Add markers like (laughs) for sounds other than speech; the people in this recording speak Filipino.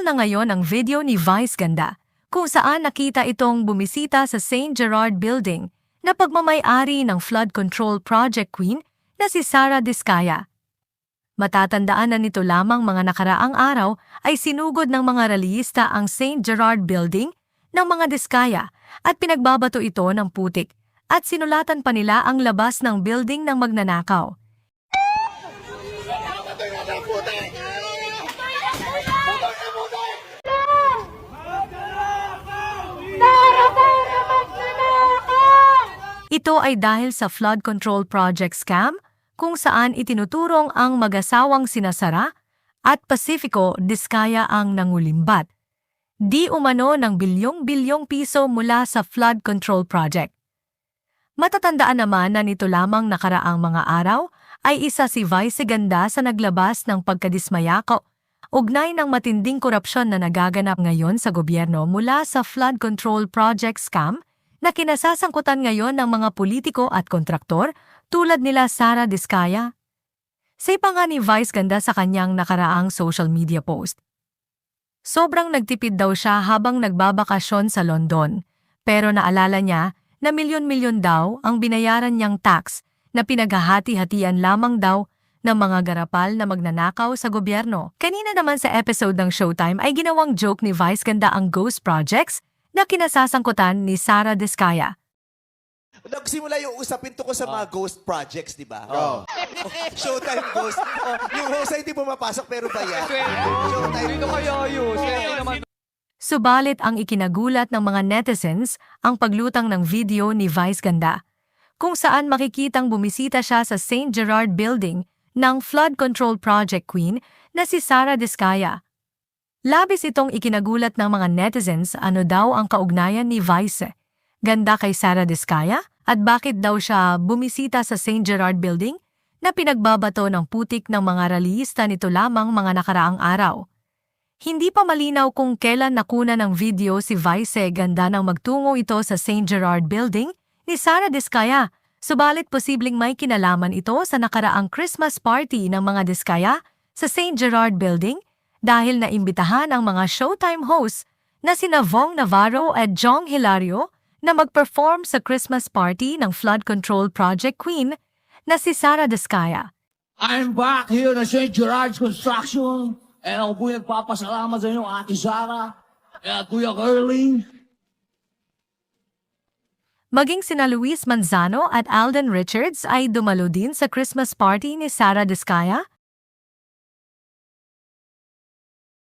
Viral na ngayon ang video ni Vice Ganda kung saan nakita itong bumisita sa St. Gerard Building na pagmamayari ng flood control project queen na si Sara Diskaya. Matatandaan na nito lamang mga nakaraang araw ay sinugod ng mga rallyista ang St. Gerard Building ng mga Diskaya at pinagbabato ito ng putik at sinulatan pa nila ang labas ng building ng magnanakaw. Ito ay dahil sa flood control project scam kung saan itinuturong ang mag-asawang sinasara at Pacifico Diskaya ang nangulimbat. Di umano ng bilyong-bilyong piso mula sa flood control project. Matatandaan naman na nito lamang nakaraang mga araw ay isa si Vice Ganda sa naglabas ng pagkadismayako ugnay ng matinding korupsyon na nagaganap ngayon sa gobyerno mula sa flood control project scam na kinasasangkutan ngayon ng mga politiko at kontraktor tulad nila Sara Diskaya. Say pa nga ni Vice Ganda sa kanyang nakaraang social media post. Sobrang nagtipid daw siya habang nagbabakasyon sa London, pero naalala niya na milyon-milyon daw ang binayaran niyang tax na pinaghahati-hatian lamang daw ng mga garapal na magnanakaw sa gobyerno. Kanina naman sa episode ng Showtime ay ginawang joke ni Vice Ganda ang ghost projects na kinasasangkutan ni Sara Diskaya. Nagsimula yung usapin to ko sa mga ghost projects, di ba? Oo. (laughs) Showtime ghost. Oh, yung host ay hindi pumapasok pero bayad. Showtime Sino kaya yun? Sino naman? Subalit ang ikinagulat ng mga netizens ang paglutang ng video ni Vice Ganda, kung saan makikitang bumisita siya sa St. Gerard Building ng Flood Control Project Queen na si Sara Diskaya. Labis itong ikinagulat ng mga netizens ano daw ang kaugnayan ni Vice. Ganda kay Sara Diskaya at bakit daw siya bumisita sa St. Gerard Building na pinagbabato ng putik ng mga rallyista nito lamang mga nakaraang araw. Hindi pa malinaw kung kailan nakuna ng video si Vice ganda nang magtungo ito sa St. Gerard Building ni Sara Diskaya, subalit posibleng may kinalaman ito sa nakaraang Christmas party ng mga Diskaya sa St. Gerard Building dahil naimbitahan ang mga Showtime hosts na sina Vong Navarro at Jong Hilario na mag-perform sa Christmas party ng Flood Control Project Queen na si Sara Diskaya. I'm back here na St. Gerard's Construction. And ako po yung nagpapasalamat sa inyo, Ate Sara, at Kuya Curly. Maging sina Luis Manzano at Alden Richards ay dumalo din sa Christmas party ni Sara Diskaya